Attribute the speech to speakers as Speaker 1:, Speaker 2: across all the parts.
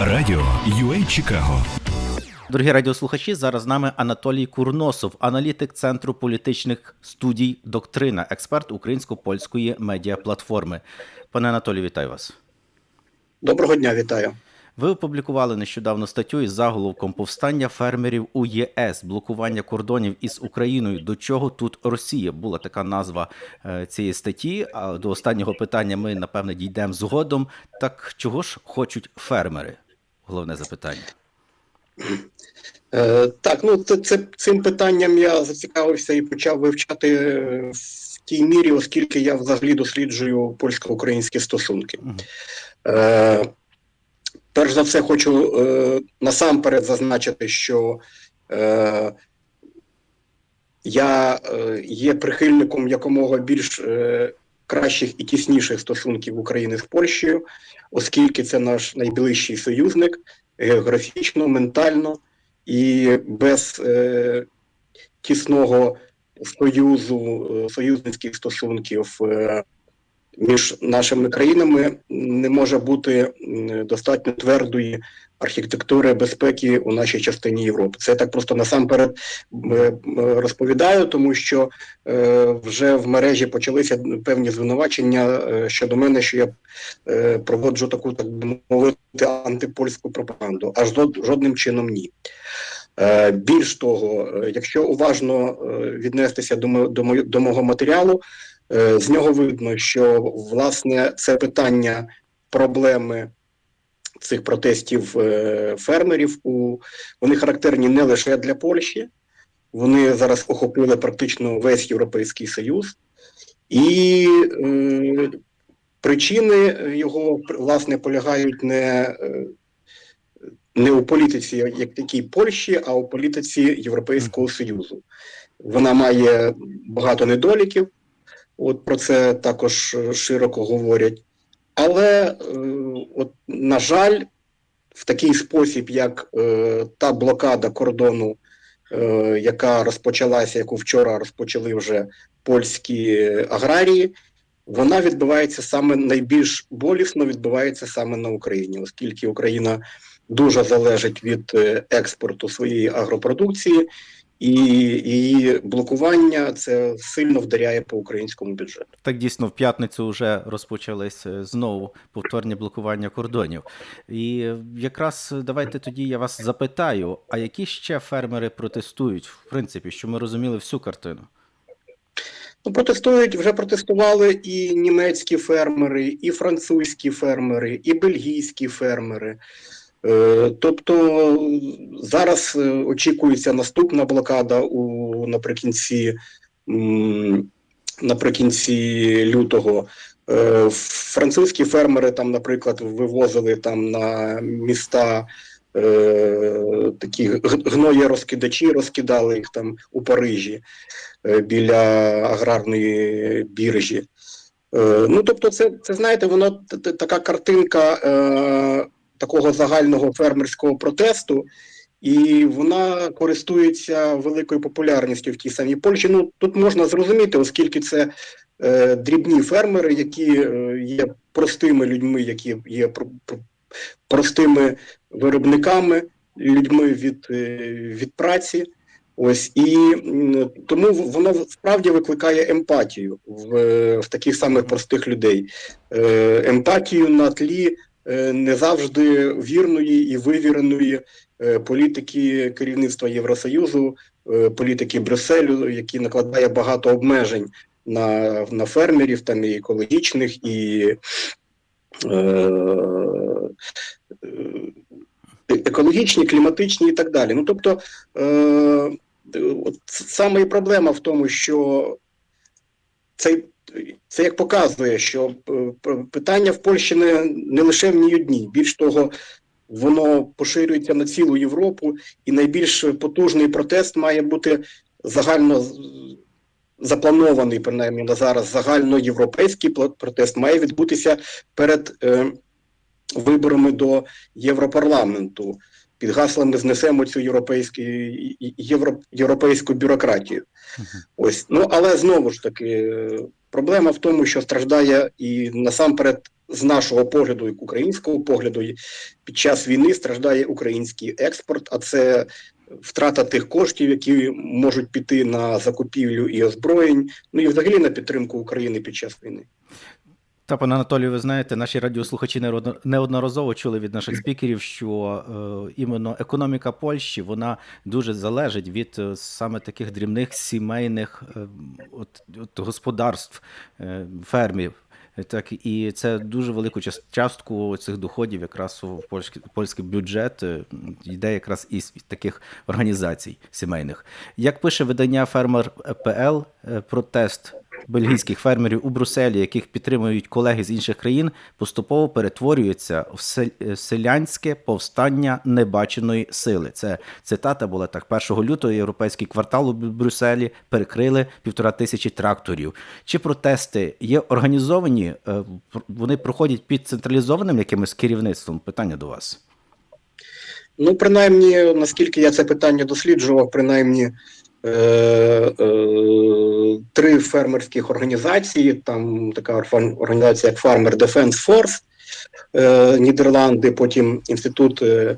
Speaker 1: Радіо UA Чикаго.
Speaker 2: Дорогі радіослухачі, зараз з нами Анатолій Курносов, аналітик Центру політичних студій Доктрина, експерт українсько-польської медіаплатформи. Пане Анатолію, вітаю вас.
Speaker 3: Доброго дня, вітаю.
Speaker 2: Ви опублікували нещодавно статтю із заголовком повстання фермерів у ЄС, блокування кордонів із Україною. До чого тут Росія? Була така назва е, цієї статті. А до останнього питання ми напевне дійдемо згодом. Так чого ж хочуть фермери? Головне запитання.
Speaker 3: Е, так, ну це, це цим питанням я зацікавився і почав вивчати е, в тій мірі, оскільки я взагалі досліджую польсько-українські стосунки. Е, перш за все, хочу е, насамперед зазначити, що е, я е, є прихильником якомога більш е, кращих і тісніших стосунків України з Польщею, оскільки це наш найближчий союзник географічно, ментально і без е, тісного союзу, е, союзницьких стосунків е, між нашими країнами не може бути достатньо твердої архітектури безпеки у нашій частині Європи. Це я так просто насамперед е, розповідаю, тому що е, вже в мережі почалися певні звинувачення е, щодо мене, що я проводжу таку, так би мовити, антипольську пропаганду. Аж жодним чином ні. Більш того, якщо уважно віднестися до, до, до мого матеріалу, з нього видно, що власне це питання проблеми цих протестів е, фермерів. У вони характерні не лише для Польщі, вони зараз охопили практично весь Європейський Союз, і е, причини його власне полягають не, е, не у політиці, як такій Польщі, а у політиці Європейського Союзу. Вона має багато недоліків, от про це також широко говорять. Але, е, от, на жаль, в такий спосіб, як е, та блокада кордону, е, яка розпочалася, яку вчора розпочали вже польські аграрії, вона відбувається саме найбільш болісно відбувається саме на Україні, оскільки Україна дуже залежить від е, експорту своєї агропродукції, і її блокування це сильно вдаряє по українському бюджету.
Speaker 2: Так дійсно в п'ятницю вже розпочались е, знову повторні блокування кордонів. І якраз давайте тоді я вас запитаю: а які ще фермери протестують, в принципі, що ми розуміли всю картину?
Speaker 3: Ну, протестують, вже протестували і німецькі фермери, і французькі фермери, і бельгійські фермери. Е, Тобто зараз е, очікується наступна блокада у наприкінці, наприкінці лютого. Е, Французькі фермери там, наприклад, вивозили там на міста е, такі г- гноєрозкидачі, розкидали їх там у Парижі е, біля аграрної біржі. Е, Ну, тобто, це, це знаєте, воно така картинка е, такого загального фермерського протесту, і вона користується великою популярністю в тій самій Польщі. Ну, тут можна зрозуміти, оскільки це е, дрібні фермери, які е, є простими людьми, які є про- про- простими виробниками, людьми від, е, від праці. Ось і тому воно справді викликає емпатію в, е, в таких самих простих людей. Е, емпатію на тлі не завжди вірної і вивіреної е, політики керівництва Євросоюзу, е, політики Брюсселю, які накладає багато обмежень на, на фермерів, там і екологічних, і е, е, екологічні, кліматичні і так далі. Ну тобто, е, от саме і проблема в тому, що цей, це як показує, що е, питання в Польщі не, не лише в ній одній. Більш того, воно поширюється на цілу Європу, і найбільш потужний протест має бути загально запланований, принаймні на зараз загальноєвропейський протест має відбутися перед е, виборами до Європарламенту. Під гаслами знесемо цю європейську, євро, європейську бюрократію. Ось, ну але знову ж таки, е, проблема в тому, що страждає і насамперед з нашого погляду, як українського погляду, під час війни страждає український експорт, а це втрата тих коштів, які можуть піти на закупівлю і озброєнь, ну і взагалі на підтримку України під час війни.
Speaker 2: Та, пане Анатолію, ви знаєте, наші радіослухачі неодноразово чули від наших спікерів, що е, іменно економіка Польщі вона дуже залежить від е, саме таких дрібних сімейних е, от, от господарств, е, фермів. Так, і це дуже велику частку цих доходів якраз у польський, польський бюджет е, йде якраз із таких організацій сімейних. Як пише видання Фермер ПЛ, е, протест бельгійських фермерів у Брюсселі, яких підтримують колеги з інших країн, поступово перетворюється в е, селянське повстання небаченої сили. Це цитата була так: 1 лютого європейський квартал у Брюсселі перекрили півтора тисячі тракторів. Чи протести є організовані? е, Вони проходять під централізованим якимось керівництвом? Питання до вас.
Speaker 3: Ну, принаймні, наскільки я це питання досліджував, принаймні три фермерських організації, там така організація як Farmer Defense Force е, Нідерланди, потім Інститут е,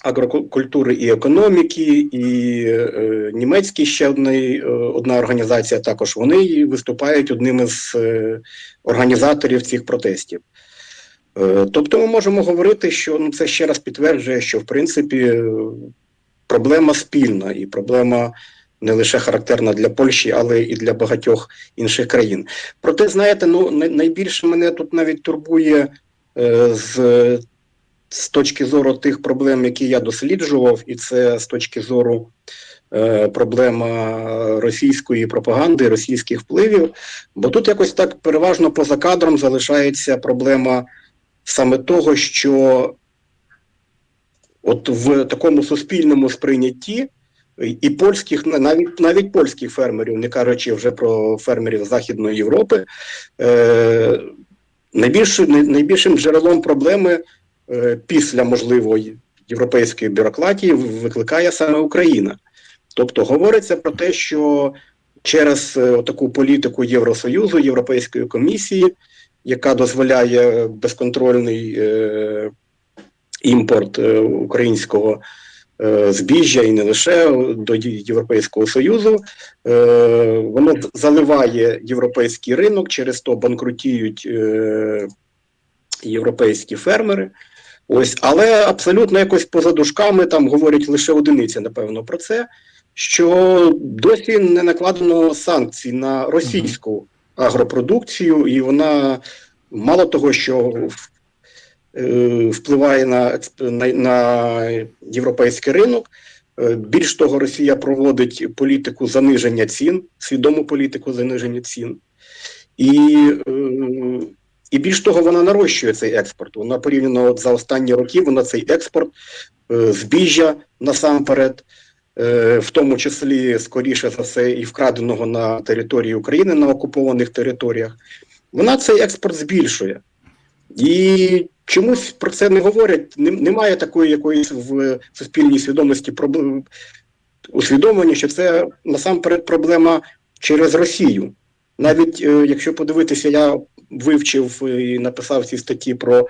Speaker 3: агрокультури і економіки, і е, німецький ще одний, е, одна організація також. Вони виступають одним із е, організаторів цих протестів. Е, Тобто ми можемо говорити, що ну, це ще раз підтверджує, що в принципі е, проблема спільна і проблема не лише характерна для Польщі, але і для багатьох інших країн. Проте, знаєте, ну най- найбільше мене тут навіть турбує е, з, з точки зору тих проблем, які я досліджував, і це з точки зору е, проблема російської пропаганди, російських впливів. Бо тут якось так переважно поза кадром залишається проблема саме того, що от в такому суспільному сприйнятті і польських, навіть навіть польських фермерів, не кажучи вже про фермерів Західної Європи, е, найбільшим, найбільшим джерелом проблеми е, після можливо європейської бюрократії викликає саме Україна. Тобто говориться про те, що через е, таку політику Євросоюзу, Європейської комісії, яка дозволяє безконтрольний е, імпорт е, українського е, збіжжя і не лише до Європейського Союзу, е, воно заливає європейський ринок, через то банкрутіють е, європейські фермери. Ось, але абсолютно якось поза дужками там говорять лише одиниці, напевно, про це, що досі не накладено санкцій на російську агропродукцію, і вона мало того, що в- е, впливає на, на, на європейський ринок. е, Більш того, Росія проводить політику заниження цін, свідому політику заниження цін. І, е, і більш того, вона нарощує цей експорт. Вона порівняно от за останні роки, вона цей експорт е, збіжжя насамперед, е, в тому числі, скоріше за все, і вкраденого на території України на окупованих територіях, вона цей експорт збільшує. І чомусь про це не говорять. Немає такої якоїсь в суспільній свідомості усвідомлення, що це насамперед проблема через Росію. Навіть е, якщо подивитися, я вивчив і написав ці статті про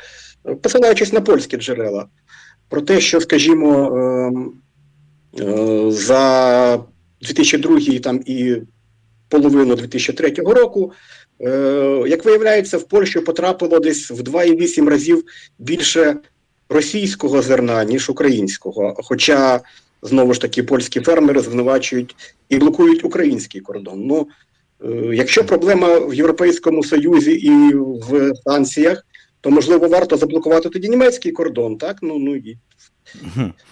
Speaker 3: посилаючись на польські джерела, про те, що, скажімо, ем, е, за 2002 там і половину 2003 року, е, як виявляється, в Польщу потрапило десь в 2,8 разів більше російського зерна, ніж українського. Хоча, знову ж таки, польські фермери звинувачують і блокують український кордон. Ну, е, якщо проблема в Європейському Союзі і в санкціях, то можливо варто заблокувати тоді німецький кордон, так? Ну, ну і.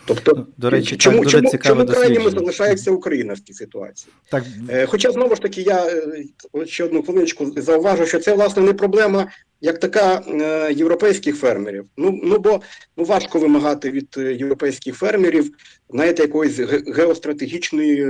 Speaker 3: Тобто,
Speaker 2: До речі, так,
Speaker 3: чому,
Speaker 2: дуже
Speaker 3: чому,
Speaker 2: цікаве
Speaker 3: чому крайніми залишається Україна в цій ситуації?
Speaker 2: Так,
Speaker 3: Е, Хоча знову ж таки я е, ще одну хвилиночку зауважу, що це власне не проблема як така е, європейських фермерів. Ну ну бо ну важко вимагати від європейських фермерів, знаєте, якоїсь геостратегічної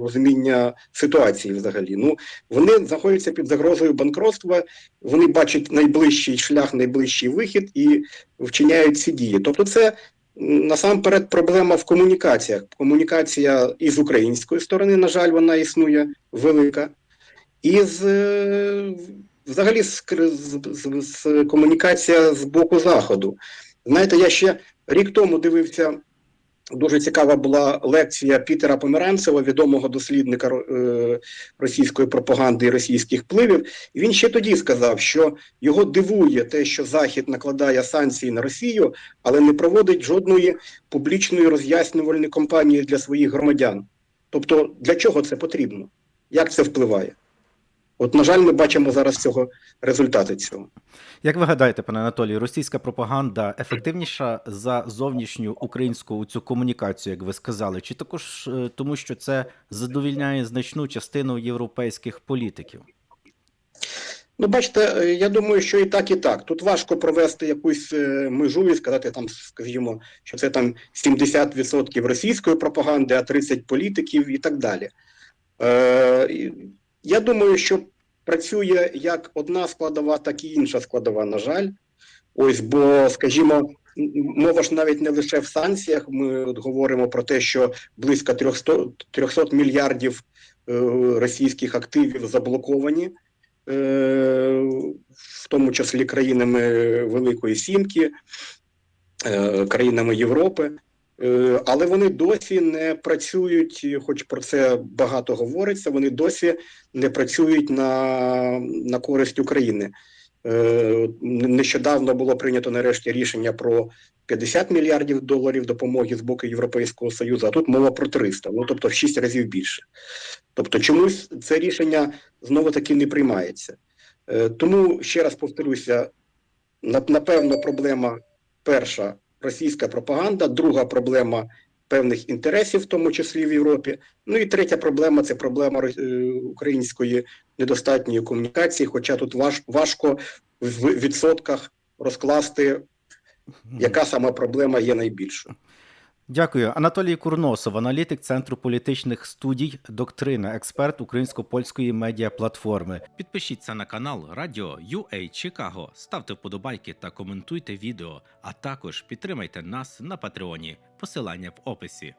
Speaker 3: розуміння ситуації взагалі. Ну вони знаходяться під загрозою банкротства, вони бачать найближчий шлях, найближчий вихід і вчиняють ці дії. Тобто, це насамперед проблема в комунікаціях. Комунікація із української сторони, на жаль, вона існує велика, і з е, взагалі з, з, з, з комунікація з боку заходу. Знаєте, я ще рік тому дивився. Дуже цікава була лекція Пітера Померанцева, відомого дослідника е, російської пропаганди і російських впливів. І він ще тоді сказав, що його дивує те, що Захід накладає санкції на Росію, але не проводить жодної публічної роз'яснювальної кампанії для своїх громадян. Тобто, для чого це потрібно? Як це впливає? От, на жаль, ми бачимо зараз цього результати цього.
Speaker 2: Як ви гадаєте, пане Анатолій, російська пропаганда ефективніша за зовнішню українську цю комунікацію, як ви сказали, чи також е, тому, що це задовільняє значну частину європейських політиків?
Speaker 3: Ну, бачите, е, я думаю, що і так, і так. Тут важко провести якусь е, межу і сказати, там, скажімо, що це там 70% російської пропаганди, а 30% політиків і так далі. Е, я думаю, що працює як одна складова, так і інша складова, на жаль. Ось, бо, скажімо, мова ж навіть не лише в санкціях. Ми от говоримо про те, що близько 300, 300 мільярдів е, російських активів заблоковані е, в тому числі країнами Великої Сімки, е, країнами Європи. Е, Але вони досі не працюють, хоч про це багато говориться, вони досі не працюють на, на користь України. Е, Нещодавно було прийнято нарешті рішення про 50 мільярдів доларів допомоги з боку Європейського Союзу, а тут мова про 300, ну тобто в 6 разів більше. Тобто чомусь це рішення знову таки не приймається. Е, Тому ще раз повторюся: напевно, проблема перша російська пропаганда, друга проблема певних інтересів, в тому числі в Європі. Ну і третя проблема це проблема е, української недостатньої комунікації. Хоча тут важ, важко в відсотках розкласти, яка саме проблема є найбільшою.
Speaker 2: Дякую. Анатолій Курносов, аналітик Центру політичних студій, доктрина, експерт українсько-польської медіаплатформи. Підпишіться на канал Радіо UA Чикаго, ставте вподобайки та коментуйте відео, а також підтримайте нас на Патреоні. Посилання в описі.